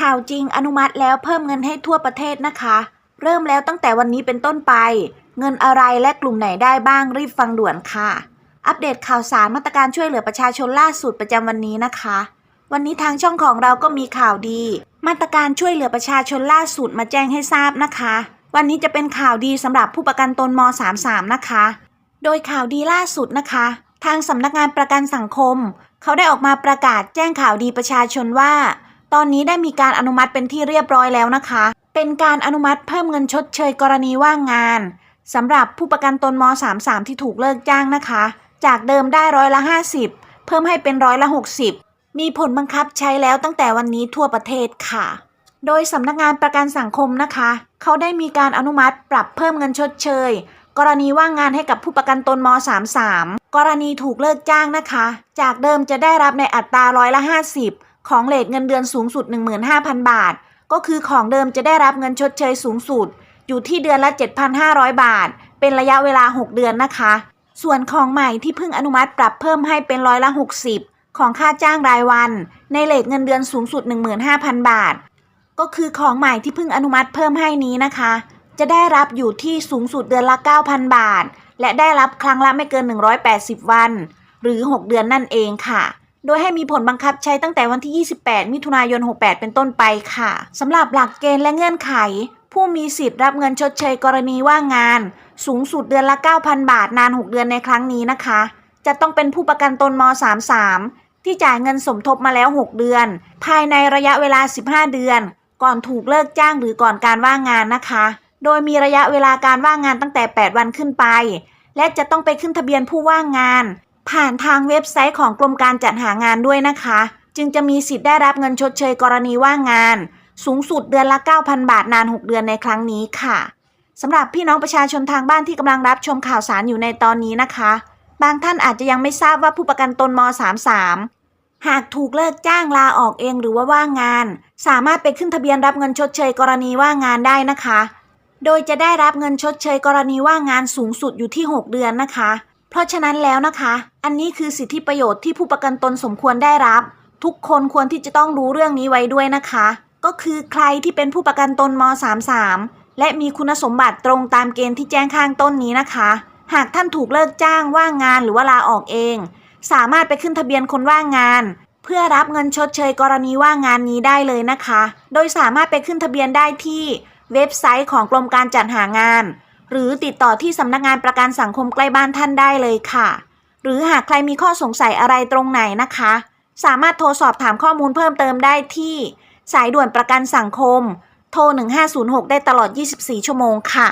ข่าวจริงอนุมัติแล้วเพิ่มเงินให้ทั่วประเทศนะคะ เริ่มแล้วตั้งแต่วันนี้เป็นต้นไป เงินอะไรและกลุ่มไหนได้บ้างรีบฟังด่วนค่ะ อัปเดตข่าวสารมาตรการช่วยเหลือประชาชนล่าสุดประจำวันนี้นะคะ วันนี้ทางช่องของเราก็มีข่าวดี มาตรการช่วยเหลือประชาชนล่าสุดมาแจ้งให้ทราบนะคะ วันนี้จะเป็นข่าวดีสำหรับผู้ประกันตนม .33 นะคะ โดยข่าวดีล่าสุดนะคะ ทางสำนักงานประกันสังคม เขาได้ออกมาประกาศแจ้งข่าวดีประชาชนว่า ตอนนี้ได้มีการอนุมัติเป็นที่เรียบร้อยแล้วนะคะ เป็นการอนุมัติเพิ่มเงินชดเชยกรณีว่างงานสำหรับผู้ประกันตนม .33 ที่ถูกเลิกจ้างนะคะ จากเดิมได้ร้อยละ 50 เพิ่มให้เป็นร้อยละ 60 มีผลบังคับใช้แล้วตั้งแต่วันนี้ทั่วประเทศค่ะ โดยสำนักงานประกันสังคมนะคะ เขาได้มีการอนุมัติปรับเพิ่มเงินชดเชย กรณีว่างงานให้กับผู้ประกันตนม .33 กรณีถูกเลิกจ้างนะคะ จากเดิมจะได้รับในอัตราร้อยละ 50 ของเลทเงินเดือนสูงสุด 15,000 บาท ก็คือของเดิมจะได้รับเงินชดเชยสูงสุด อยู่ที่เดือนละ 7,500 บาท เป็นระยะเวลา 6 เดือนนะคะ ส่วนของใหม่ที่เพิ่งอนุมัติปรับเพิ่มให้เป็นร้อยละ 60 ของค่าจ้างรายวัน ในเลทเงินเดือนสูงสุด 15,000 บาท ก็คือของใหม่ที่เพิ่งอนุมัติเพิ่มให้นี้นะคะ จะได้รับอยู่ที่สูงสุดเดือนละ 9,000 บาท และได้รับครั้งละไม่เกิน 180 วัน หรือ 6 เดือนนั่นเองค่ะ โดยให้มีผลบังคับใช้ตั้งแต่วันที่ 28 มิถุนายน 68 เป็นต้นไปค่ะสำหรับหลักเกณฑ์และเงื่อนไข ผู้มีสิทธิ์รับเงินชดเชยกรณีว่างงาน สูงสุดเดือนละ 9,000 บาทนาน 6 เดือนในครั้งนี้นะคะ จะต้องเป็นผู้ประกันตนม 33 ที่จ่ายเงินสมทบมาแล้ว 6 เดือน ภายในระยะเวลา 15 เดือน ก่อนถูกเลิกจ้างหรือก่อนการว่างงานนะคะ โดยมีระยะเวลาการว่างงานตั้งแต่ 8 วันขึ้นไป และจะต้องไปขึ้นทะเบียนผู้ว่างงาน ผ่านทางเว็บไซต์ของกรมการจัดหางานด้วยนะคะ จึงจะมีสิทธิ์ได้รับเงินชดเชยกรณีว่างงาน สูงสุดเดือนละ 9,000 บาทนาน 6 เดือนในครั้งนี้ค่ะสำหรับพี่น้องประชาชนทางบ้านที่กำลังรับชมข่าวสารอยู่ในตอนนี้นะคะ บางท่านอาจจะยังไม่ทราบว่าผู้ประกันตนม 33 หากถูกเลิกจ้างลาออกเองหรือว่าว่างงาน สามารถไปขึ้นทะเบียนรับเงินชดเชยกรณีว่างงานได้นะคะ โดยจะได้รับเงินชดเชยกรณีว่างงานสูงสุดอยู่ที่ 6 เดือนนะคะ เพราะฉะนั้นแล้วนะคะ อันนี้คือสิทธิประโยชน์ที่ผู้ประกันตนสมควรได้รับ ทุกคนควรที่จะต้องรู้เรื่องนี้ไว้ด้วยนะคะ ก็คือใครที่เป็นผู้ประกันตนม 33 และมีคุณสมบัติตรงตามเกณฑ์ที่แจ้งข้างต้นนี้นะคะ หากท่านถูกเลิกจ้างว่างงานหรือว่าลาออกเอง สามารถไปขึ้นทะเบียนคนว่างงาน เพื่อรับเงินชดเชยกรณีว่างงานนี้ได้เลยนะคะ โดยสามารถไปขึ้นทะเบียนได้ที่เว็บไซต์ของกรมการจัดหางาน หรือติดต่อที่สำนักงานประกันสังคมใกล้บ้านท่านได้เลยค่ะ หรือหากใครมีข้อสงสัยอะไรตรงไหนนะคะ สามารถโทรสอบถามข้อมูลเพิ่มเติมได้ที่ สายด่วนประกันสังคม โทร 1506 ได้ตลอด 24 ชั่วโมงค่ะ